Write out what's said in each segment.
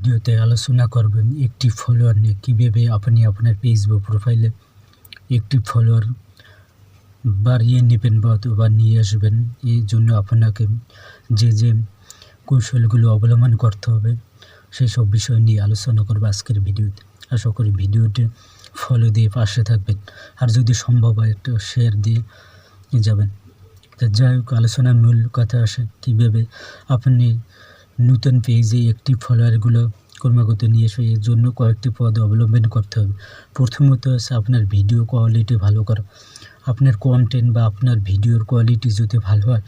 ভিডিওতে আলোচনা করবেন, একটি ফলোয়ার নিয়ে। কীভাবে আপনি আপনার ফেসবুক প্রোফাইলে একটি ফলোয়ার বাড়িয়ে নেবেন বা অথবা নিয়ে আসবেন, এই জন্য আপনাকে যে যে কৌশলগুলো অবলম্বন করতে হবে সেই সব বিষয় নিয়ে আলোচনা করব আজকের ভিডিওতে। আশা করি ভিডিওটি ফলো দিয়ে পাশে থাকবেন। আর যদি সম্ভব হয়, একটা শেয়ার দিয়ে যাবেন। যাই হোক, আলোচনার মূল কথা আসে, কীভাবে আপনি নতুন পেজে একটি ফলোয়ারগুলো ক্রমাগত নিয়ে এসে এর জন্য কয়েকটি পদ অবলম্বন করতে হবে। প্রথমত হচ্ছে আপনার ভিডিও কোয়ালিটি ভালো করা। আপনার কন্টেন্ট বা আপনার ভিডিওর কোয়ালিটি যদি ভালো হয়,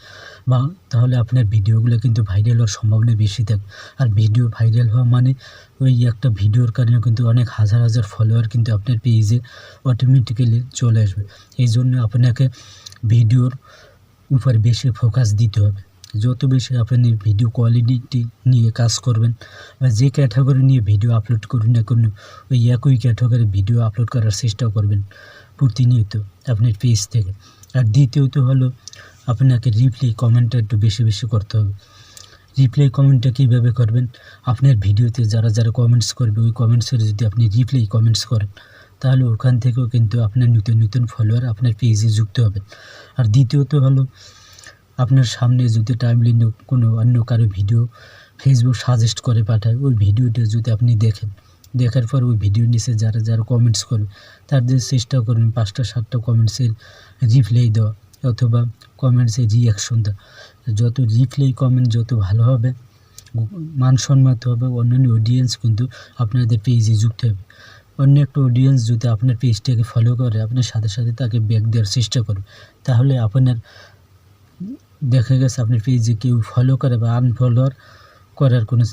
বা তাহলে আপনার ভিডিওগুলো কিন্তু ভাইরাল হওয়ার সম্ভাবনা বেশি থাকে। আর ভিডিও ভাইরাল হওয়া মানে ওই একটা ভিডিওর কারণে কিন্তু অনেক হাজার হাজার ফলোয়ার কিন্তু আপনার পেজে অটোমেটিক্যালি চলে আসবে। এই জন্য আপনাকে ভিডিওর উপর বেশি ফোকাস দিতে হবে। যত বেশি আপনি ভিডিও কোয়ালিটি নিয়ে কাজ করবেন, বা যে ক্যাটাগরি নিয়ে ভিডিও আপলোড করুন না কেন ওই একই ক্যাটাগরি ভিডিও আপলোড করার চেষ্টা করবেন প্রতিনিয়ত আপনার পেজ থেকে। আর দ্বিতীয়ত হলো, আপনাকে রিপ্লাই কমেন্টটা একটু বেশি বেশি করতে হবে। রিপ্লাই কমেন্টটা কীভাবে করবেন? আপনার ভিডিওতে যারা যারা কমেন্টস করবে, ওই কমেন্টসের যদি আপনি রিপ্লাই কমেন্টস করেন, তাহলে ওখান থেকেও কিন্তু আপনার নতুন নতুন ফলোয়ার আপনার পেজে যুক্ত হবে। আর দ্বিতীয়ত হলো আপনার সামনে যদি টাইমলাইনে কোনো অন্য কারও ভিডিও ফেসবুক সাজেস্ট করে পাঠায়, ওই ভিডিওটা যদি আপনি দেখেন, দেখার পর ওই ভিডিওর নিচে যারা যারা কমেন্টস করবে তাদের চেষ্টা করবেন পাঁচটা, সাতটা কমেন্টসের রিপ্লাই দেওয়া অথবা কমেন্টসের রিয়াকশন দেওয়া। যত রিপ্লাই কমেন্ট যত ভালো হবে মানসম্মত হবে, অন্যান্য অডিয়েন্স কিন্তু আপনাদের পেজে যুক্ত হবে। অন্য একটা অডিয়েন্স যদি আপনার পেজটাকে ফলো করে, আপনার সাথে সাথে তাকে ব্যাক দেওয়ার চেষ্টা করবে, তাহলে আপনার দেখা গেছে আপনার পেজে কেউ ফলো করে বা আনফলোয়ার করার কোনো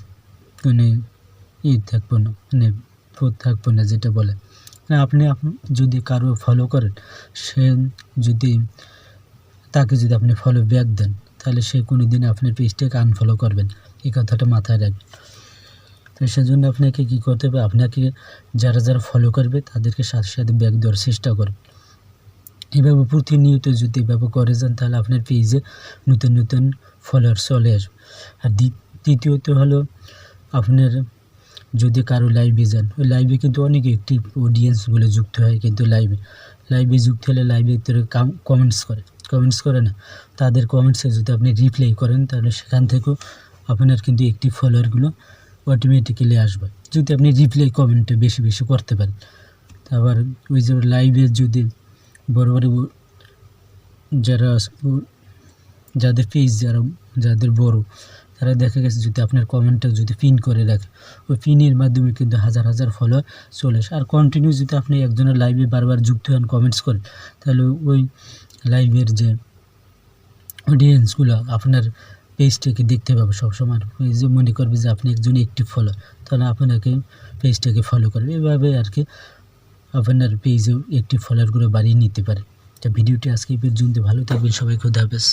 মানে ই থাকব না মানে পথ থাকব না যেটা বলে। আপনি যদি কারও ফলো করেন, সে যদি, তাকে যদি আপনি ফলো ব্যাক দেন, তাহলে সে কোনো দিন আপনার পেজটাকে আনফলো করবেন এই কথাটা মাথায় রাখবেন। তো সেজন্য আপনাকে কী করতে হবে? আপনাকে যারা যারা ফলো করবে, তাদেরকে সাথে সাথে ব্যাক দেওয়ার চেষ্টা করবে এভাবে প্রতিনিয়ত যদি এভাবে করে যান, তাহলে আপনার পেজে নতুন নতুন ফলোয়ার চলে আসবে। আর দ্বিতীয়ত হলো আপনার যদি কারও লাইভে যান, ওই লাইভে কিন্তু অনেক একটি অডিয়েন্সগুলো যুক্ত হয় কিন্তু লাইভে লাইভে যুক্ত হলে লাইভে কমেন্টস করে। কমেন্টস করে না, তাদের কমেন্টসে যদি আপনি রিপ্লাই করেন, তাহলে সেখান থেকেও আপনার কিন্তু একটি ফলোয়ারগুলো অটোমেটিক্যালি আসবে। যদি আপনি রিপ্লাই কমেন্টে বেশি বেশি করতে পারেন, আবার ওই যে লাইভে যদি বড় বড় যারা যাদের পেজ যারা যাদের বড়, তারা দেখা গেছে যদি আপনার কমেন্টটা যদি পিন করে রাখে, ওই পিনের মাধ্যমে কিন্তু হাজার হাজার ফলোয়ার চলে আসে। আর কন্টিনিউ যদি আপনি একজনের লাইভে বারবার যুক্ত হন কমেন্টস করেন, তাহলে ওই লাইভের যে অডিয়েন্সগুলো আপনার পেজটাকে দেখতে পাবে সবসময়। যে মনে করবে যে আপনি একজন একটি ফলো তাহলে আপনাকে পেজটাকে ফলো করবে। এভাবে আর কি আপনার পেজেও একটি ফলোয়ার করে বাড়িয়ে নিতে পারে। তা ভিডিওটি আজকে পর্যন্ত। ভালো থাকবেন। সবাই খুব হাফেজ।